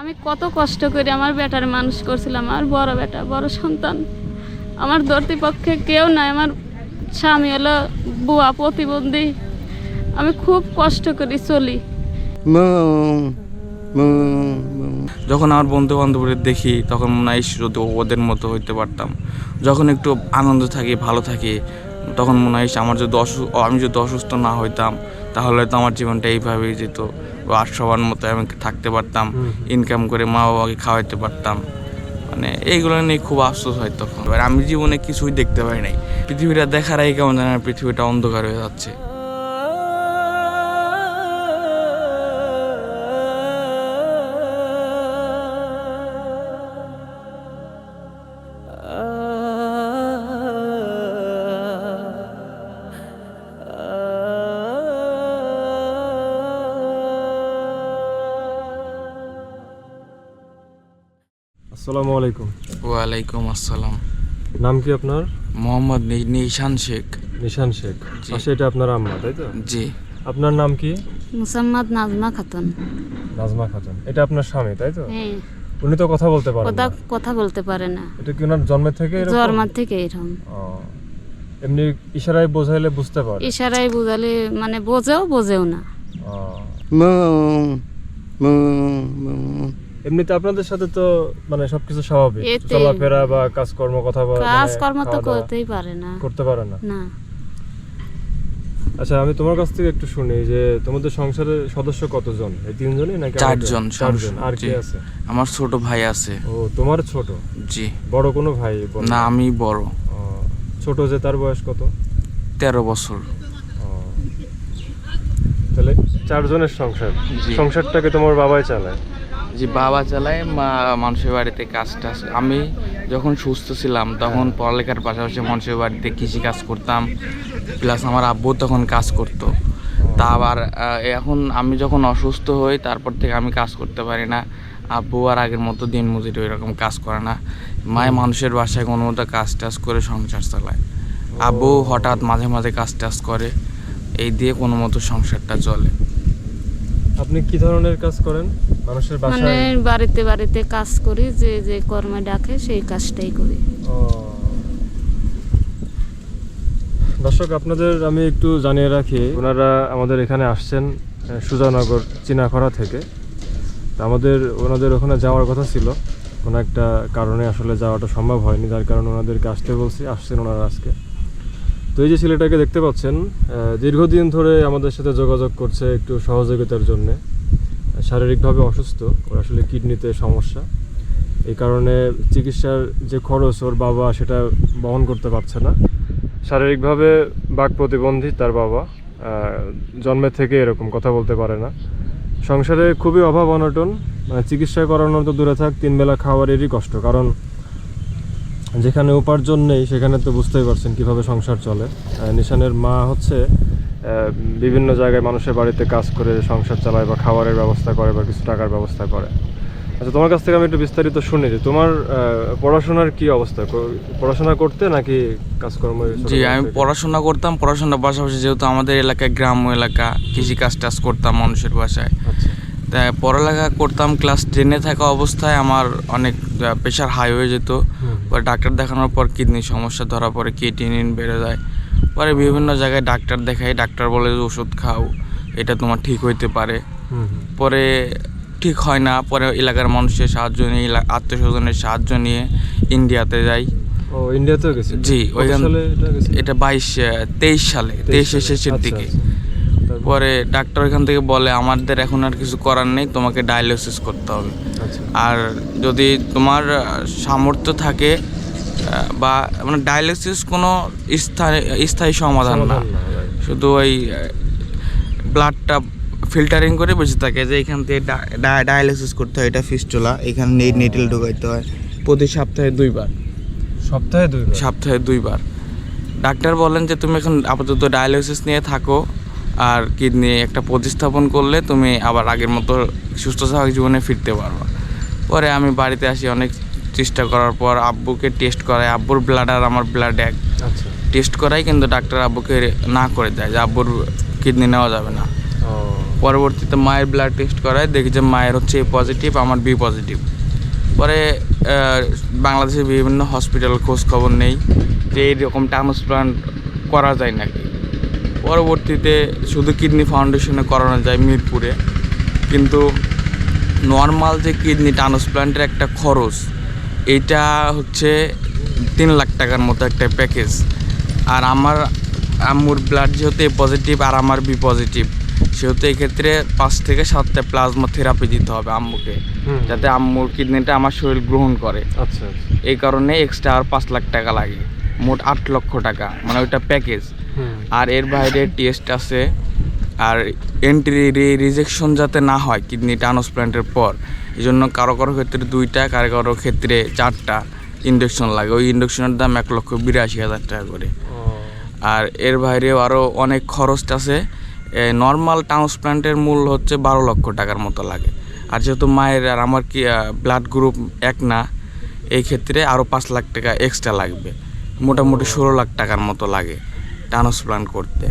আমি কত কষ্ট করে আমার বেটার মানুষ করছিলাম আমার বড় বেটা বড় সন্তান। আমার ধর্তৃপক্ষে কেউ নাই আমার স্বামী হলো বুয়া প্রতিবন্ধী। আমি খুব কষ্ট করে চলি. যখন আমার বন্ধু বান্ধবদের দেখি তখন মনে হয় যদি ওদের মতো হইতে পারতাম। যখন একটু আনন্দ থাকি ভালো থাকি তখন মনে হয় আমার যদি অসুস্থ আমি যদি অসুস্থ না হইতাম তাহলে তো আমার জীবনটা এইভাবেই যেত। আর সবার মতো আমি থাকতে পারতাম ইনকাম করে মা বাবাকে খাওয়াইতে পারতাম। মানে এইগুলো নিয়ে খুব আফসোস হয় তখন। এবার আমি জীবনে কিছুই দেখতে পাই নাই। পৃথিবীটা দেখার আগে কেমন জানি পৃথিবীটা অন্ধকার হয়ে যাচ্ছে। আসসালামু আলাইকুম। ওয়ালাইকুম আসসালাম। নাম কি আপনার? মোহাম্মদ নিশান শেখ। নিশান শেখ। এটা আপনার আম্মা তাই তো? জি। আপনার নাম কি? মুসাম্মদ নাজমা খাতুন। নাজমা খাতুন। এটা আপনার স্বামী তাই তো? হ্যাঁ। উনি তো কথা বলতে পারেন কথা কথা বলতে পারে না। এটা কি ওনার জন্মের থেকে এরকম? জন্মার থেকে এরকম। এমনি ইশারায় বোঝাইলে বুঝতে পারে। ইশারায় বুঝালে মানে বোঝেও বোঝেও না। ও. এমনিতে আপনাদের সাথে তো মানে সবকিছু স্বাভাবিক। চলাফেরা বা কাজকর্ম কথা বলা মানে কাজ কর্ম তো করতেই পারে না। করতে পারে না। না। আচ্ছা আমি তোমার কাছ থেকে একটু শুনি যে তোমাদের সংসারের সদস্য কতজন? এই তিনজনই নাকি চারজন চারজন আর। কে আছে? আমার ছোট ভাই আছে। ও তোমার ছোট? জি। বড় কোনো ভাই না আমি বড়। ও, ছোট যে তার বয়স কত? তেরো বছর। ও, তাহলে চারজনের সংসার। সংসারটাকে তোমার বাবাই চালায়। যে বাবা চালায় মা মানুষের বাড়িতে কাজ টাজ আমি যখন সুস্থ ছিলাম তখন পড়ালেখার পাশাপাশি মানুষের বাড়িতে কৃষি কাজ করতাম প্লাস আমার আব্বু তখন কাজ করতো। তা আবার এখন আমি যখন অসুস্থ হই তারপর থেকে আমি কাজ করতে পারি না। আব্বু আর আগের মতো দিন মজুরি ওইরকম কাজ করে না। মায়ে মানুষের বাসায় কোনো মতো কাজ টাজ করে সংসার চালায়। আব্বু হঠাৎ মাঝে মাঝে কাজ টাজ করে এই দিয়ে কোনো মতো সংসারটা চলে। আপনি কি ধরনের কাজ করেন? মানুষের বাসায়? মানে বাড়িতে বাড়িতে কাজ করি যে যে কর্মে ডাকে সেই কাজটাই করি। দর্শক আপনাদের আমি একটু জানিয়ে রাখি ওনারা আমাদের এখানে আসছেন সুজানগর চিনাখরা থেকে। আমাদের ওনাদের ওখানে যাওয়ার কথা ছিল। কোনো একটা কারণে আসলে যাওয়াটা সম্ভব হয়নি যার কারণে ওনাদেরকে আসতে বলছি আসছেন ওনারা আজকে। তো এই যে ছেলেটাকে দেখতে পাচ্ছেন দীর্ঘদিন ধরে আমাদের সাথে যোগাযোগ করছে একটু সহযোগিতার জন্যে। শারীরিকভাবে অসুস্থ ওর আসলে কিডনিতে সমস্যা। এই কারণে চিকিৎসার যে খরচ ওর বাবা সেটা বহন করতে পারছে না। শারীরিকভাবে বাক প্রতিবন্ধী তার বাবা আহ, জন্মের থেকে এরকম কথা বলতে পারে না। সংসারে খুবই অভাব অনটন মানে চিকিৎসা করানো তো দূরে থাক তিন বেলা খাওয়ারেরই কষ্ট। কারণ যেখানে উপার্জন নেই সেখানে তো বুঝতেই পারছেন কীভাবে সংসার চলে। নিশানের মা হচ্ছে বিভিন্ন জায়গায় মানুষের বাড়িতে কাজ করে সংসার চালায় বা খাবারের ব্যবস্থা করে বা কিছু টাকার ব্যবস্থা করে। আচ্ছা তোমার কাছ থেকে আমি একটু বিস্তারিত শুনি যে তোমার পড়াশোনার কি অবস্থা? পড়াশোনা করতে নাকি কাজকর্ম জি আমি পড়াশোনা করতাম পড়াশোনার পাশাপাশি যেহেতু আমাদের এলাকায় গ্রাম্য এলাকা কৃষি কাজ টাজ করতাম মানুষের বাসায়। আচ্ছা। তাই পড়ালেখা করতাম ক্লাস টেনে থাকা অবস্থায় আমার অনেক প্রেশার হাই হয়ে যেত। পরে ডাক্তার দেখানোর পর কিডনির সমস্যা ধরা পড়ে কিডনিন বেড়ে যায়। পরে বিভিন্ন জায়গায় ডাক্তার দেখাই ডাক্তার বলে যে ওষুধ খাও এটা তোমার ঠিক হইতে পারে। পরে ঠিক হয় না পরে এলাকার মানুষের সাহায্য নিয়ে আত্মীয় স্বজনের সাহায্য নিয়ে ইন্ডিয়াতে যাই। ও ইন্ডিয়াতেও গেছে? জি, ওইখান- এটা বাইশ তেইশ সালে তেইশের শেষের আচ্ছা, দিকে। আচ্ছা। পরে ডাক্তার এখান থেকে বলে আমাদের এখন আর কিছু করার নেই তোমাকে ডায়ালিসিস করতে হবে। আচ্ছা। আর যদি তোমার সামর্থ্য থাকে বা মানে ডায়ালিসিস কোনো স্থায়ী স্থায়ী সমাধান না. শুধু ওই ব্লাডটা ফিল্টারিং করে বেঁচে থাকে যে এখান থেকে ডায়ালিসিস করতে হয় এটা ফিস্টুলা এখানে নেটেল ঢুকাইতে হয় প্রতি সপ্তাহে দুইবার। সপ্তাহে দুই সপ্তাহে দুইবার। ডাক্তার বলেন যে তুমি এখন আপাতত ডায়ালিসিস নিয়ে থাকো আর কিডনি একটা প্রতিস্থাপন করলে তুমি আবার আগের মতো সুস্থ স্বাভাবিক জীবনে ফিরতে পারবা। পরে আমি বাড়িতে আসি অনেক চেষ্টা করার পর আব্বুকে টেস্ট করাই। আব্বুর ব্লাড আর আমার ব্লাড এক। আচ্ছা। টেস্ট করাই কিন্তু ডাক্তার আব্বুকে না করে দেয় যে আব্বুর কিডনি নেওয়া যাবে না। পরবর্তীতে মায়ের ব্লাড টেস্ট করায় দেখি যে মায়ের হচ্ছে এ পজিটিভ আমার বি পজিটিভ পরে বাংলাদেশের বিভিন্ন হসপিটাল খোঁজ খবর নেই। যে এইরকম ট্রান্সপ্লান্ট করা যায় নাকি? পরবর্তীতে শুধু কিডনি ফাউন্ডেশনে করানো যায় মিরপুরে কিন্তু নর্মাল যে কিডনি ট্রান্সপ্লান্টের একটা খরচ এইটা হচ্ছে তিন লাখ টাকার মতো একটা প্যাকেজ আর আমার আম্মুর ব্লাড যেহেতু এ পজিটিভ আর আমার বি পজিটিভ সেহেতু এক্ষেত্রে পাঁচ থেকে সাতটা প্লাজমা থেরাপি দিতে হবে আম্মুকে যাতে আম্মুর কিডনিটা আমার শরীর গ্রহণ করে। আচ্ছা এই কারণে এক্সট্রা আর পাঁচ লাখ টাকা লাগে মোট আট লক্ষ টাকা মানে ওইটা প্যাকেজ আর এর বাইরে টেস্ট আছে। আর এন্ট্রি রিজেকশন যাতে না হয় কিডনি ট্রান্সপ্লান্টের পর এই জন্য কারও কারও ক্ষেত্রে দুইটা কারও কারও ক্ষেত্রে চারটা ইন্ডাকশন লাগে। ওই ইন্ডাকশনের দাম এক লক্ষ বিরাশি হাজার টাকা করে। আর এর বাইরেও আরও অনেক খরচ আছে। নর্মাল ট্রান্সপ্লান্টের মূল্য হচ্ছে বারো লক্ষ টাকার মতো লাগে। আর যেহেতু মায়ের আর আমার কি ব্লাড গ্রুপ এক না এই ক্ষেত্রে আরও পাঁচ লাখ টাকা এক্সট্রা লাগবে। মোটামুটি ষোলো লাখ টাকার মতো লাগে। ট্রান্সপ্লান্ট করতে।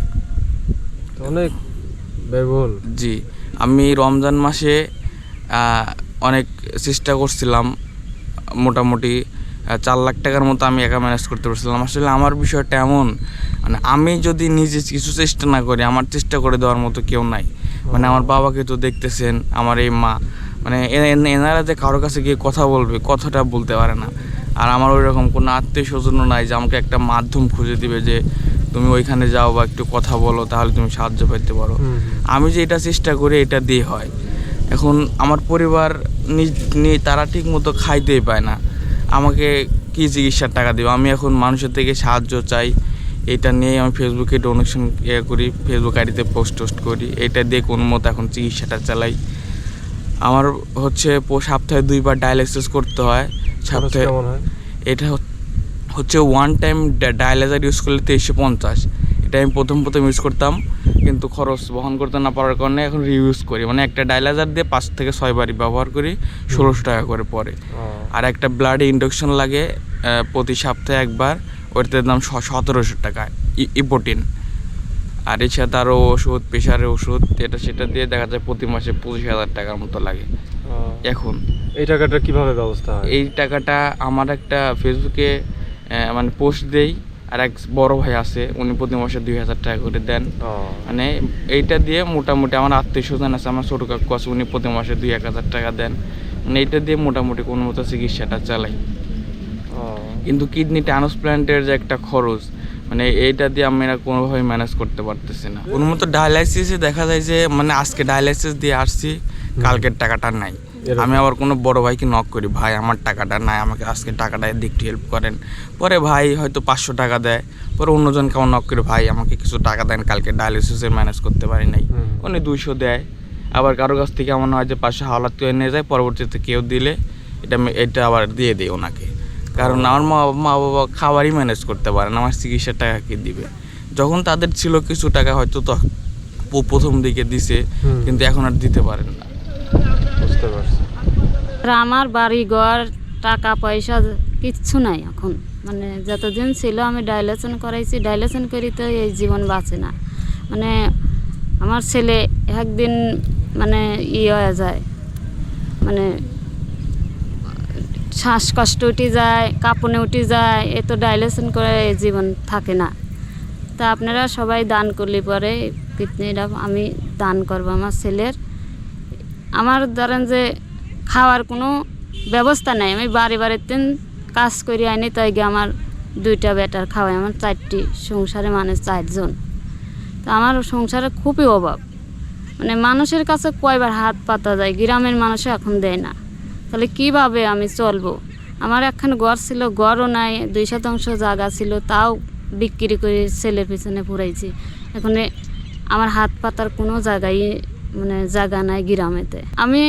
অনেক ব্যয়বহুল। জি আমি রমজান মাসে অনেক চেষ্টা করছিলাম মোটামুটি চার লাখ টাকার মতো আমি একা ম্যানেজ করতে পারছিলাম। আসলে আমার বিষয়টা এমন মানে আমি যদি নিজে কিছু চেষ্টা না করি আমার চেষ্টা করে দেওয়ার মতো কেউ নাই। মানে আমার বাবাকে তো দেখতেছেন আমার এই মা মানে এনারা যে কারোর কাছে গিয়ে কথা বলবে কথাটা বলতে পারে না। আর আমার ওই রকম কোনো আত্মীয় স্বজনও নাই যে আমাকে একটা মাধ্যম খুঁজে দিবে যে তুমি ওইখানে যাও বা একটু কথা বলো তাহলে তুমি সাহায্য পেতে পারো। আমি যে এটা চেষ্টা করি এটা দিয়ে হয়। এখন আমার পরিবার নিয়ে তারা ঠিক মতো খাইতেই পায় না। আমাকে কি চিকিৎসার টাকা দেবে? আমি এখন মানুষের থেকে সাহায্য চাই। এটা নিয়ে আমি ফেসবুকে ডোনেশন ইয়ে করি ফেসবুক আইডিতে পোস্ট টোস্ট করি। এটা দিয়ে কোনো মতো এখন চিকিৎসাটা চালাই। আমার হচ্ছে সপ্তাহে দুইবার ডায়ালিসিস করতে হয়। সপ্তাহে এটা হচ্ছে ওয়ান টাইম ডায়ালাইজার ইউজ করলে তেইশশো পঞ্চাশ। এটা আমি প্রথম প্রথম ইউজ করতাম কিন্তু খরচ বহন করতে না পারার কারণে এখন রিইউজ করি। মানে একটা ডায়ালাইজার দিয়ে পাঁচ থেকে ছয় বারই ব্যবহার করি ষোলোশো টাকা করে পরে। আর একটা ব্লাডে ইন্ডাকশন লাগে প্রতি সপ্তাহে একবার ওইটার দাম সতেরোশো টাকা ই- ইপোটিন। আর এছাড়া আরও ওষুধ প্রেশারের ওষুধ এটা সেটা দিয়ে দেখা যায় প্রতি মাসে পঁচিশ হাজার টাকার মতো লাগে। এখন। এই টাকাটা কীভাবে ব্যবস্থা এই টাকাটা আমার একটা ফেসবুকে মানে পোস্ট দেই আর এক বড় ভাই আছে উনি প্রতি মাসে দুই হাজার টাকা করে দেন। মানে এইটা দিয়ে মোটামুটি আমার আত্মীয় স্বজন আছে আমার ছোটো কাকু আছে উনি প্রতি মাসে দুই এক হাজার টাকা দেন। মানে এইটা দিয়ে মোটামুটি কোনো মতো চিকিৎসাটা চালাই। ও, কিন্তু কিডনি ট্রান্সপ্লান্টের যে একটা খরচ মানে এইটা দিয়ে আমরা কোনোভাবে ম্যানেজ করতে পারতেছি না। কোনো মতো ডায়ালাইসিসে দেখা যায় যে মানে আজকে ডায়ালাইসিস দিয়ে আসছি কালকের টাকাটা নাই। আমি আবার কোনো বড় ভাইকে নক করি ভাই আমার টাকাটা নাই আমাকে আজকে টাকাটা একটু হেল্প করেন। পরে ভাই হয়তো পাঁচশো টাকা দেয় পরে অন্যজনকে আমার নক করে ভাই আমাকে কিছু টাকা দেন কালকে ডায়ালিসিসের ম্যানেজ করতে পারি নাই। উনি দুইশো দেয়। আবার কারও কাছ থেকে এমন হয় যে পাঁচশো হাওলাত করে নিয়ে যায় পরবর্তীতে কেউ দিলে এটা এটা আবার দিয়ে দিই ওনাকে। কারণ আমার মা মা বাবা খাবারই ম্যানেজ করতে পারে না আমার চিকিৎসার টাকা কে দিবে? যখন তাদের ছিল কিছু টাকা হয়তো তো প্রথম দিকে দিছে কিন্তু এখন আর দিতে পারেন না। বুঝতে পারছি। আমার বাড়ি, ঘর, টাকা, পয়সা কিচ্ছু নাই এখন। মানে যতদিন ছিল, আমি ডাইলেশন করাইছি। ডাইলেশন করি তো এই জীবন বাঁচে না। মানে আমার ছেলে একদিন মানে ই হয়ে যায়। মানে শ্বাসকষ্ট উঠে যায়, কাঁপুনে উঠে যায়, এ তো ডাইলেশন করে জীবন থাকে না। তা আপনারা সবাই দান করলে পরে কিডনিটা আমি দান করব আমার ছেলের। আমার ধরেন যে খাওয়ার কোনো ব্যবস্থা নাই। আমি বাড়ি বাড়িতে কাজ করি আনি তাই গিয়ে আমার দুইটা বেটার খাওয়াই। আমার চারটি সংসারে মানে চারজন। তো আমার সংসারে খুবই অভাব। মানে মানুষের কাছে কয়বার হাত পাতা যায়, গ্রামের মানুষও এখন দেয় না। তাহলে কীভাবে আমি চলবো? আমার একখান ঘর ছিল, ঘরও নাই, দুই শতাংশ জায়গা ছিল, তাও বিক্রি করে ছেলের পিছনে পুরাইছি এখন আমার হাত পাতার কোনো জায়গায় মানে জায়গা নাই গ্রামেতে। আমি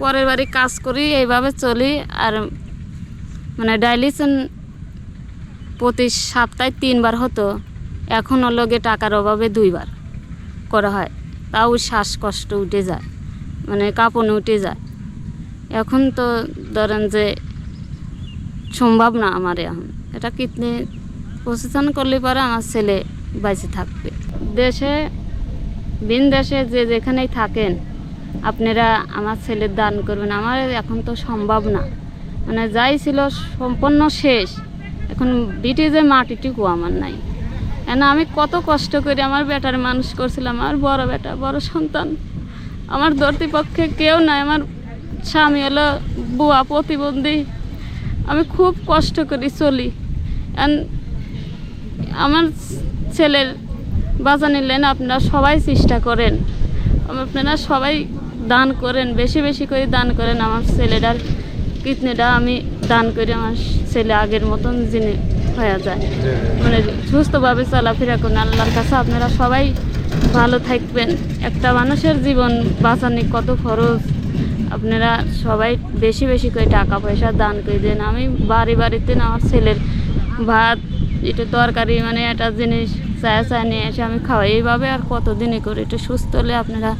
পরের বাড়ি কাজ করি, এইভাবে চলি আর মানে ডাইলিশন প্রতি সপ্তাহে তিনবার হতো। এখন লগে টাকার অভাবে দুইবার করা হয়। তাও শ্বাসকষ্ট উঠে যায় মানে কাঁপনে উঠে যায়। এখন তো ধরেন যে সম্ভব না আমার এখন। এটা কিডনি প্রসেসন করলে পরে আমার ছেলে বেঁচে থাকবে। দেশে ভিন দেশে যে যেখানেই থাকেন, আপনারা আমার ছেলের দান করবেন। আমার এখন তো সম্ভব না। মানে যাই ছিল সম্পূর্ণ শেষ। এখন বিটে যে মাটিটুকু আমার নাই। কেন আমি কত কষ্ট করে আমার বেটার মানুষ করছিলাম, আমার বড় বেটা, বড় সন্তান। আমার ধর্তৃপক্ষে কেউ নাই, আমার স্বামী হলো বুয়া প্রতিবন্ধী। আমি খুব কষ্ট করি চলি। আমার ছেলের বাঁচা নিলেন আপনারা সবাই চেষ্টা করেন। আপনারা সবাই দান করেন, বেশি বেশি করে দান করেন। আমার ছেলেটার কিডনিটা আমি দান করি আমার ছেলে আগের মতন যিনি হয়ে যায়। মানে সুস্থভাবে চলাফেরা করুন। আল্লাহর কাছে আপনারা সবাই ভালো থাকবেন। একটা মানুষের জীবন বাঁচানি কত খরচ। আপনারা সবাই বেশি বেশি করে টাকা পয়সা দান করে দেন। আমি বাড়ি বাড়িতে আমার ছেলের ভাত এটা তরকারি মানে একটা জিনিস চায়া চায়া নিয়ে এসে আমি খাওয়াই। এইভাবে আর কতদিনই করে? একটু সুস্থ হলে আপনারা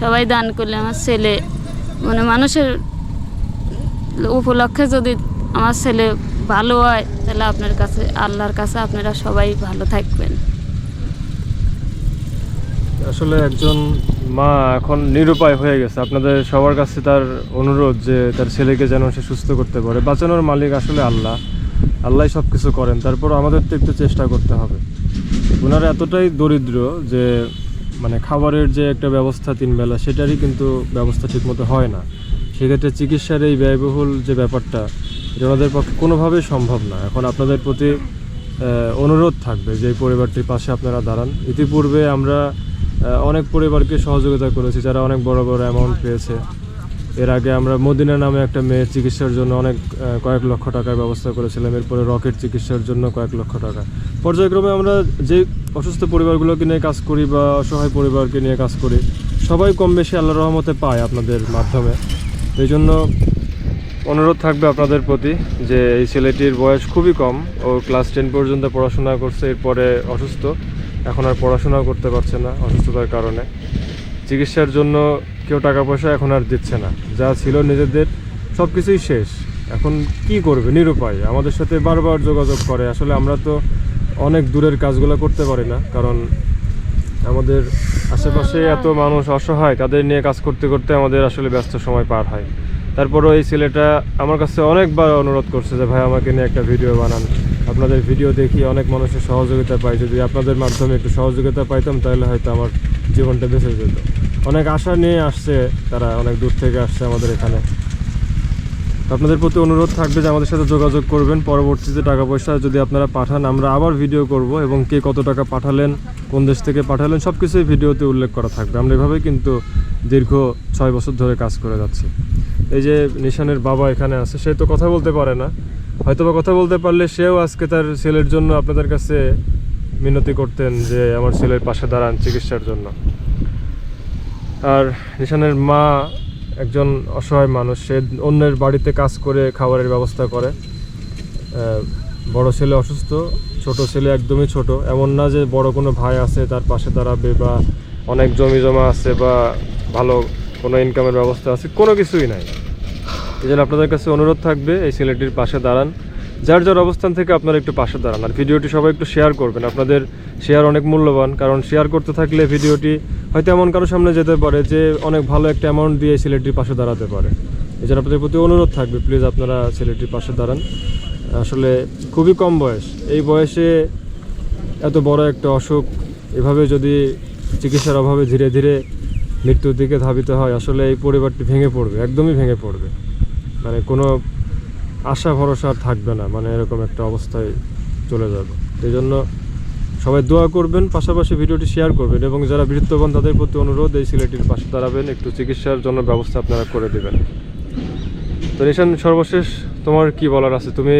সবাই দান করলে আমার ছেলে মানে মানুষের উপলক্ষে যদি আমার ছেলে ভালো হয়, তাহলে আপনার কাছে, আল্লাহর কাছে আপনারা সবাই ভালো থাকবেন। আসলে একজন মা এখন নিরুপায় হয়ে গেছে। আপনাদের সবার কাছে তার অনুরোধ যে তার ছেলেকে যেন সে সুস্থ করতে পারে। বাঁচানোর মালিক আসলে আল্লাহ। আল্লাহ সব কিছু করেন। তারপর আমাদের তো একটু চেষ্টা করতে হবে। ওনারা এতটাই দরিদ্র যে মানে খাবারের যে একটা ব্যবস্থা তিন বেলা সেটারই কিন্তু ব্যবস্থা ঠিকমতো হয় না। সেক্ষেত্রে চিকিৎসার এই ব্যয়বহুল যে ব্যাপারটা, এটা ওনাদের পক্ষে কোনোভাবেই সম্ভব না। এখন আপনাদের প্রতি অনুরোধ থাকবে যে পরিবারটির পাশে আপনারা দাঁড়ান। ইতিপূর্বে আমরা অনেক পরিবারকে সহযোগিতা করেছি, যারা অনেক বড় বড় অ্যামাউন্ট পেয়েছে। এর আগে আমরা মদিনা নামে একটা মেয়ের চিকিৎসার জন্য অনেক কয়েক লক্ষ টাকার ব্যবস্থা করেছিলাম, এরপরে রকেট চিকিৎসার জন্য কয়েক লক্ষ টাকা। পর্যায়ক্রমে আমরা যে অসুস্থ পরিবারগুলোকে নিয়ে কাজ করি বা অসহায় পরিবারকে নিয়ে কাজ করি, সবাই কম বেশি আল্লাহ রহমতে পায় আপনাদের মাধ্যমে। এই জন্য অনুরোধ থাকবে আপনাদের প্রতি যে এই ছেলেটির বয়স খুবই কম, ও ক্লাস টেন পর্যন্ত পড়াশোনা করছে, এরপরে অসুস্থ। এখন আর পড়াশোনাও করতে পারছে না অসুস্থতার কারণে। চিকিৎসার জন্য কেউ টাকা পয়সা এখন আর দিচ্ছে না। যা ছিল নিজেদের সব কিছুই শেষ। এখন কি করবে? নিরুপায়। আমাদের সাথে বারবার যোগাযোগ করে। আসলে আমরা তো অনেক দূরের কাজগুলো করতে পারি না, কারণ আমাদের আশেপাশে এত মানুষ অসহায়, তাদের নিয়ে কাজ করতে করতে আমাদের আসলে ব্যস্ত সময় পার হয়। তারপরও এই ছেলেটা আমার কাছে অনেকবার অনুরোধ করছে যে, ভাই, আমাকে নিয়ে একটা ভিডিও বানান। আপনাদের ভিডিও দেখি, অনেক মানুষের সহযোগিতা পাই। যদি আপনাদের মাধ্যমে একটু সহযোগিতা পাইতাম, তাহলে হয়তো আমার জীবনটা বেঁচে যেত। অনেক আশা নিয়ে আসছে, তারা অনেক দূর থেকে আসছে আমাদের এখানে। আপনাদের প্রতি অনুরোধ থাকবে যে আমাদের সাথে যোগাযোগ করবেন। পরবর্তীতে টাকা পয়সা যদি আপনারা পাঠান, আমরা আবার ভিডিও করব এবং কে কত টাকা পাঠালেন, কোন দেশ থেকে পাঠালেন সব কিছুই ভিডিওতে উল্লেখ করা থাকবে। আমরা এভাবেই কিন্তু দীর্ঘ ছয় বছর ধরে কাজ করে যাচ্ছি। এই যে নিশানের বাবা এখানে আছে, সে তো কথা বলতে পারে না। হয়তো বা কথা বলতে পারলে সেও আজকে তার ছেলের জন্য আপনাদের কাছে মিনতি করতেন যে আমার ছেলের পাশে দাঁড়ান চিকিৎসার জন্য। আর নিশানের মা একজন অসহায় মানুষ, সে অন্যের বাড়িতে কাজ করে খাবারের ব্যবস্থা করে। বড় ছেলে অসুস্থ, ছোট ছেলে একদমই ছোট। এমন না যে বড় কোনো ভাই আছে, তার পাশে দাঁড়াবে বা অনেক জমি জমা আছে বা ভালো কোনো ইনকামের ব্যবস্থা আছে, কোনো কিছুই নাই। এই জন্য আপনাদের কাছে অনুরোধ থাকবে, এই ছেলেটির পাশে দাঁড়ান। যার যার অবস্থান থেকে আপনারা একটু পাশে দাঁড়ান। আর ভিডিওটি সবাই একটু শেয়ার করবেন। আপনাদের শেয়ার অনেক মূল্যবান, কারণ শেয়ার করতে থাকলে ভিডিওটি হয়তো এমন কারও সামনে যেতে পারে যে অনেক ভালো একটা অ্যামাউন্ট দিয়ে ছেলেটির পাশে দাঁড়াতে পারে। এই জন্য আপনাদের প্রতি অনুরোধ থাকবে প্লিজ আপনারা ছেলেটির পাশে দাঁড়ান। আসলে খুবই কম বয়স। এই বয়সে এত বড় একটা অসুখ, এভাবে যদি চিকিৎসার অভাবে ধীরে ধীরে মৃত্যুর দিকে ধাবিত হয়, আসলে এই পরিবারটি ভেঙে পড়বে, একদমই ভেঙে পড়বে। মানে কোনো আশা ভরসা আর থাকবে না। মানে এরকম একটা অবস্থায় চলে যাবে। এই জন্য সবাই দোয়া করবেন পাশাপাশি ভিডিওটি শেয়ার করবেন এবং যারা বৃত্তবান তাদের প্রতি অনুরোধ এই সিলেটির পাশে দাঁড়াবেন একটু চিকিৎসার জন্য ব্যবস্থা আপনারা করে দেবেন। তো নিশান সর্বশেষ তোমার কি বলার আছে? তুমি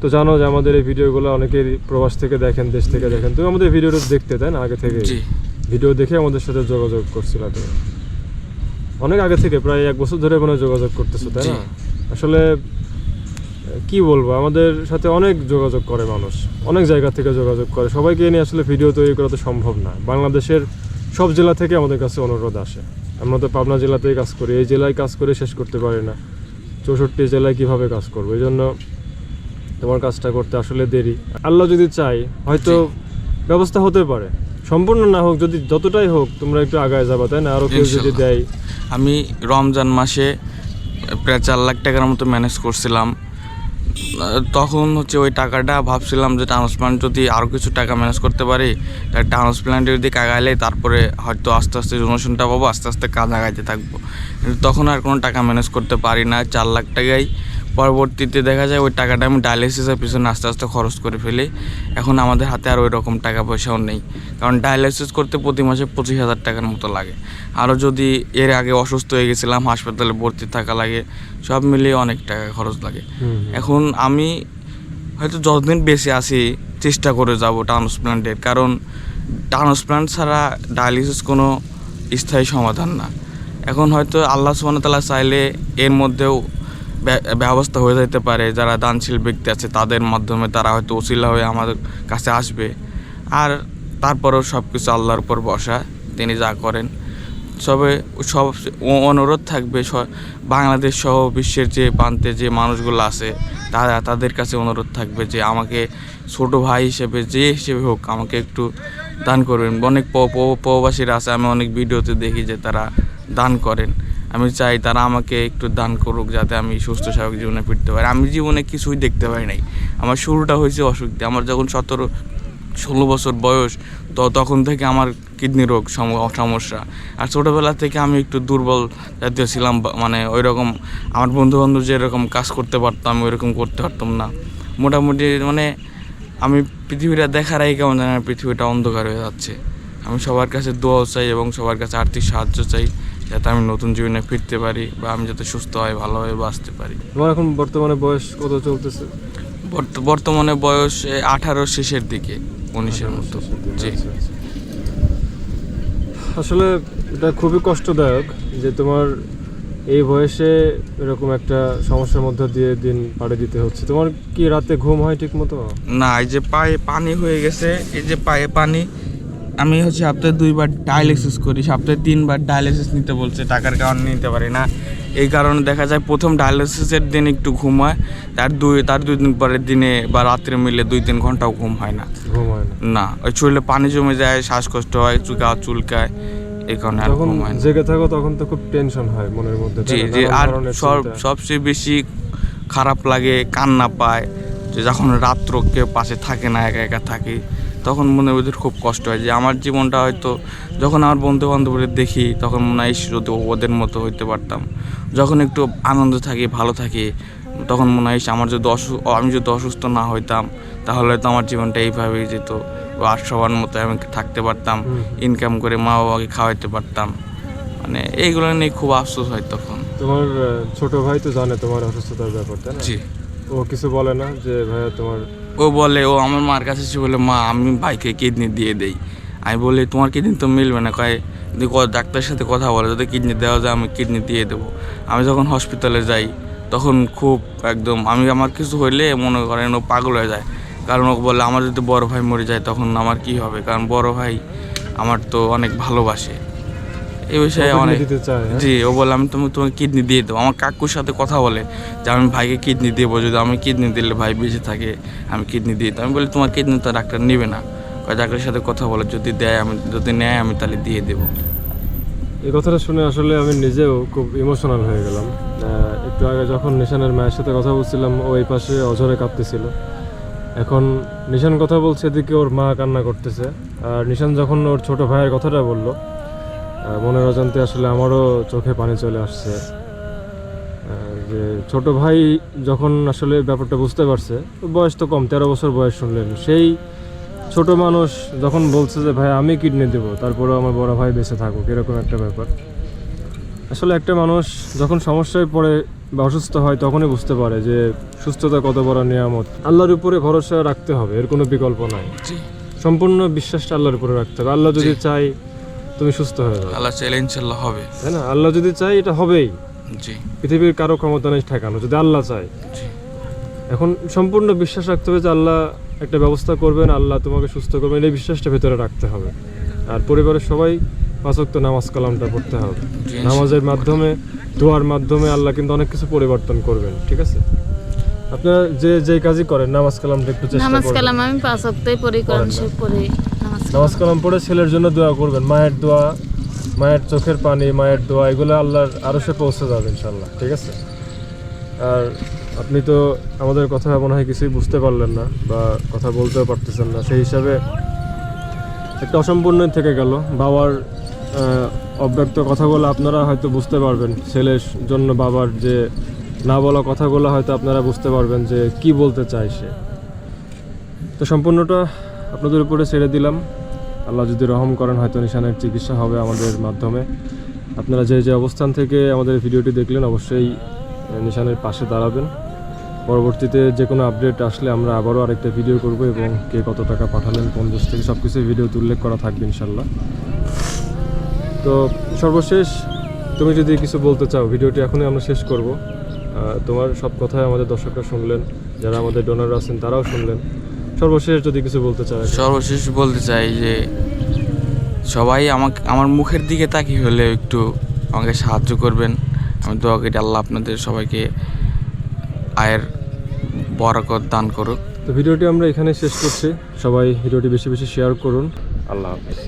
তো জানো যে আমাদের এই ভিডিওগুলো অনেকেই প্রবাস থেকে দেখেন দেশ থেকে দেখেন। তুমি আমাদের ভিডিওটা দেখতে তাই না? আগে থেকে ভিডিও দেখে আমাদের সাথে যোগাযোগ করছিল তুমি। অনেক আগে থেকে প্রায় এক বছর ধরে মনে যোগাযোগ করতেছো তাই না। আসলে কি বলব আমাদের সাথে অনেক যোগাযোগ করে মানুষ অনেক জায়গা থেকে যোগাযোগ করে। সবাইকে নিয়ে আসলে ভিডিও তৈরি করা তো সম্ভব না। বাংলাদেশের সব জেলা থেকে আমাদের কাছে অনুরোধ আসে। আমরা তো পাবনা জেলাতেই কাজ করি এই জেলায় কাজ করে শেষ করতে পারি না। চৌষট্টি জেলায় কীভাবে কাজ করব? এই জন্য তোমার কাজটা করতে আসলে দেরি। আল্লাহ যদি চাই হয়তো ব্যবস্থা হতে পারে। সম্পূর্ণ না হোক যদি যতটাই হোক তোমরা একটু আগায় যাবা তাই না? আরও কেউ যদি দেয়। আমি রমজান মাসে প্রায় চার লাখ টাকার মতো ম্যানেজ করছিলাম। তখন হচ্ছে ওই টাকাটা ভাবছিলাম যে ট্রান্সপ্লান্ট যদি আরও কিছু টাকা ম্যানেজ করতে পারি তাহলে ট্রান্সপ্লান্টে যদি কাগাইলে তারপরে হয়তো আস্তে আস্তে ডোনেশনটা পাবো, আস্তে আস্তে কাজ আগাইতে থাকব। কিন্তু তখন আর কোনো টাকা ম্যানেজ করতে পারি না, চার লাখ টাকাই পরবর্তীতে দেখা যায় ওই টাকাটা আমি ডায়ালিসিসের পিছনে আস্তে আস্তে খরচ করে ফেলি। এখন আমাদের হাতে আর ওই রকম টাকা পয়সাও নেই। কারণ ডায়ালিসিস করতে প্রতি মাসে পঁচিশ হাজার টাকার মতো লাগে। আরও যদি এর আগে অসুস্থ হয়ে গেছিলাম হাসপাতালে ভর্তি থাকা লাগে সব মিলিয়ে অনেক টাকা খরচ লাগে। এখন আমি হয়তো যতদিন বেঁচে আছি চেষ্টা করে যাব ট্রান্সপ্লান্টের কারণ ট্রান্সপ্লান্ট ছাড়া ডায়ালিসিস কোনো স্থায়ী সমাধান না। এখন হয়তো আল্লাহ সুবহানাহু ওয়া তাআলা চাইলে এর মধ্যেও ব্যবস্থা হয়ে যেতে পারে, যারা দানশীল ব্যক্তি আছে, তাদের মাধ্যমে তারা হয়তো ওসিলা হয়ে আমাদের কাছে আসবে। আর তারপরেও সব কিছু আল্লাহর উপর বসা তিনি যা করেন। সবে, সব অনুরোধ থাকবে বাংলাদেশ সহ বিশ্বের যে প্রান্তে যে মানুষগুলো আছে, তারা তাদের কাছে অনুরোধ থাকবে যে আমাকে ছোট ভাই হিসেবে, যে হিসেবে হোক, আমাকে একটু দান করবেন। অনেক প্রবাসীরা আছে, আমি অনেক ভিডিওতে দেখি যে তারা দান করেন। আমি চাই তারা আমাকে একটু দান করুক যাতে আমি সুস্থ স্বাভাবিক জীবনে ফিরতে পারি। আমি জীবনে কিছুই দেখতে পারি নাই। আমার শুরুটা হয়েছে অসুখ আমার যখন সতেরো, ষোলো বছর বয়স, তো তখন থেকে আমার কিডনি রোগ সম- সমস্যা। আর ছোটোবেলা থেকে আমি একটু দুর্বল জাতীয় ছিলাম মানে ওই রকম আমার বন্ধু বান্ধব যেরকম কাজ করতে পারতাম আমি ওইরকম করতে পারতাম না। মোটামুটি মানে আমি পৃথিবীটা দেখার আগে কেমন জানি পৃথিবীটা অন্ধকার হয়ে যাচ্ছে। আমি সবার কাছে দোয়াও চাই এবং সবার কাছে আর্থিক সাহায্য চাই। যাতে আমি নতুন জীবনে ফিরতে পারি বা আমি যাতে সুস্থ হয় ভালোভাবে বাঁচতে পারি। তোমার এখন বর্তমানে বয়স কত চলতেছে? বর্ত- বর্তমানে বয়স আঠারো শেষের দিকে উনিশের মতো। জি। আচ্ছা, আচ্ছা। আসলে এটা খুবই কষ্টদায়ক যে তোমার এই বয়সে এরকম একটা সমস্যার মধ্যে দিয়ে দিন পাড়ি দিতে হচ্ছে। তোমার কি রাতে ঘুম হয় ঠিক মতো না এই যে পায়ে পানি হয়ে গেছে এই যে পায়ে পানি আমি হচ্ছে সপ্তাহে দুইবার ডায়ালিসিস করি সপ্তাহে তিনবার ডায়ালিসিস নিতে বলছে টাকার কারণে নিতে পারি না। এই কারণে দেখা যায় প্রথম ডায়ালিসিসের দিন একটু ঘুম হয় তার দুই তার দুই দিন পরের দিনে বা রাত্রে মিলে দুই তিন ঘন্টাও ঘুম হয় না। ঘুম হয় না। না ওই শরীরে পানি জমে যায় শ্বাসকষ্ট হয় চুকা চুলকায় এই কারণে আর ঘুম হয় না। জেগে থাকো তখন তো খুব টেনশন হয় মনের মধ্যে জি জি আর সব সবচেয়ে বেশি খারাপ লাগে কান্না পায় যে যখন রাত্র কেউ পাশে থাকে না একা একা থাকি তখন মনে ওদের খুব কষ্ট হয় যে আমার জীবনটা হয়তো যখন আমার বন্ধু বান্ধবদের দেখি তখন মনে হয় যদি ওদের মতো হইতে পারতাম। যখন একটু আনন্দ থাকি ভালো থাকি তখন মনে হয় আমার যদি অসুস্থ আমি যদি অসুস্থ না হইতাম তাহলে তো আমার জীবনটা এইভাবেই যেত। আর সবার মতো আমি থাকতে পারতাম ইনকাম করে মা বাবাকে খাওয়াইতে পারতাম। মানে এইগুলো নিয়ে খুব আফসোস হয় তখন। তোমার ছোট ভাই তো জানে তোমার অসুস্থতার ব্যাপারটা না? জি। ও কিছু বলে না যে ভাইয়া তোমার ও বলে, ও আমার মার কাছে এসে বলে, মা, আমি ভাইকে কিডনি দিয়ে দেই। আমি বলি, তোমার কিডনি তো মিলবে না। কয়, যদি ডাক্তারের সাথে কথা বলে, যদি কিডনি দেওয়া যায়, আমি কিডনি দিয়ে দেবো। আমি যখন হসপিটালে যাই, তখন খুব একদম, আমি আমার কিছু হইলে মনে করেন ও পাগল হয়ে যায়। কারণ ও বলে, আমার যদি বড় ভাই মরে যায়, তখন আমার কি হবে? কারণ বড় ভাই আমার তো অনেক ভালোবাসে। এই বিষয়ে অনেক হ্যাঁ? জি ও বলে আমি তুমি তোমাকে কিডনি দিয়ে দেবো। আমার কাকুর সাথে কথা বলে যে আমি ভাইকে কিডনি দেবো যদি আমি কিডনি দিলে ভাই বেঁচে থাকে আমি কিডনি দিই তো আমি বলি তোমার কিডনি তো ডাক্তার নেবে না। ডাক্তারের সাথে কথা বলে যদি দেয় আমি যদি নেয় আমি তাহলে দিয়ে দেবো। এই কথাটা শুনে আসলে আমি নিজেও খুব ইমোশনাল হয়ে গেলাম। একটু আগে যখন নিশানের মায়ের সাথে কথা বলছিলাম ও এই পাশে অঝরে কাঁদতেছিল এখন নিশান কথা বলছে এদিকে ওর মা কান্না করতেছে। আর নিশান যখন ওর ছোট ভাইয়ের কথাটা বলল মনের অজান্তে আসলে আমারও চোখে পানি চলে আসছে। যে ছোট ভাই যখন আসলে ব্যাপারটা বুঝতে পারছে বয়স তো কম তেরো বছর বয়স শুনলেন। সেই ছোট মানুষ যখন বলছে যে ভাই আমি কিডনি দেবো তারপরেও আমার বড় ভাই বেঁচে থাকুক এরকম একটা ব্যাপার। আসলে একটা মানুষ যখন সমস্যায় পড়ে বা অসুস্থ হয় তখনই বুঝতে পারে যে সুস্থতা কত বড় নিয়ামত। আল্লাহর উপরে ভরসা রাখতে হবে এর কোনো বিকল্প নাই। সম্পূর্ণ বিশ্বাসটা আল্লাহর উপরে রাখতে হবে। আল্লাহ যদি জি। তুমি সুস্থ হয়ে যাবে আল্লাহ চাইলে ইনশাল্লাহ হবে। তাই না? আল্লাহ যদি চাই এটা হবেই। জি। পৃথিবীর কারও ক্ষমতা নেই ঠেকানো যদি আল্লাহ চায়। জি। এখন সম্পূর্ণ বিশ্বাস রাখতে হবে যে আল্লাহ একটা ব্যবস্থা করবেন আল্লাহ তোমাকে সুস্থ করবেন এই বিশ্বাসটা ভেতরে রাখতে হবে। আর পরিবারের সবাই পাঁচক্ত নামাজ কালামটা পড়তে হবে। নামাজের মাধ্যমে দোয়ার মাধ্যমে আল্লাহ কিন্তু অনেক কিছু পরিবর্তন করবেন ঠিক আছে? আপনারা যে যে কাজই করেন নামাজ কালামটা একটু চেষ্টা নামাজ কালাম আমি পাঁচ সপ্তাহে পড়ি কোরআন শরীফ পড়ি। নামাজ কালাম পড়ে ছেলের জন্য দোয়া করবেন। মায়ের দোয়া, মায়ের চোখের পানি, মায়ের দোয়া, এগুলো আল্লাহর আরও সে পৌঁছে যাবে ইনশাল্লাহ ঠিক আছে? আর আপনি তো আমাদের কথা মনে হয় কিছুই বুঝতে পারলেন না বা কথা বলতেও পারতেছেন না। সেই হিসাবে একটা অসম্পূর্ণ থেকে গেল। বাবার অব্যক্ত কথাগুলো আপনারা হয়তো বুঝতে পারবেন। ছেলের জন্য বাবার যে না বলা কথাগুলো হয়তো আপনারা বুঝতে পারবেন যে কি বলতে চায় সে। তো সম্পূর্ণটা আপনাদের উপরে ছেড়ে দিলাম। আল্লাহ যদি রহম করেন, হয়তো নিশানের চিকিৎসা হবে আমাদের মাধ্যমে। আপনারা যে যে অবস্থান থেকে আমাদের ভিডিওটি দেখলেন, অবশ্যই নিশানের পাশে দাঁড়াবেন। পরবর্তীতে যে কোনো আপডেট আসলে আমরা আবারও আরেকটা ভিডিও করব এবং কে কত টাকা পাঠালেন, কোন দেশ থেকে সব কিছু ভিডিওতে উল্লেখ করা থাকবে ইনশাল্লাহ তো সর্বশেষ, তুমি যদি কিছু বলতে চাও, ভিডিওটি এখনই আমরা শেষ করব। তোমার সব কথাই আমাদের দর্শকরা শুনলেন, যারা আমাদের ডোনার আছেন তারাও শুনলেন। সর্বশেষ যদি কিছু বলতে চাই সর্বশেষ বলতে চাই যে সবাই আমাকে আমার মুখের দিকে তাকিয়ে হলে একটু আমাকে সাহায্য করবেন। আমি দোয়া করি আল্লাহ আপনাদের সবাইকে আয়ের বরকত দান করুক। তো ভিডিওটি আমরা এখানে শেষ করছি। সবাই ভিডিওটি বেশি বেশি শেয়ার করুন। আল্লাহ হাফিজ।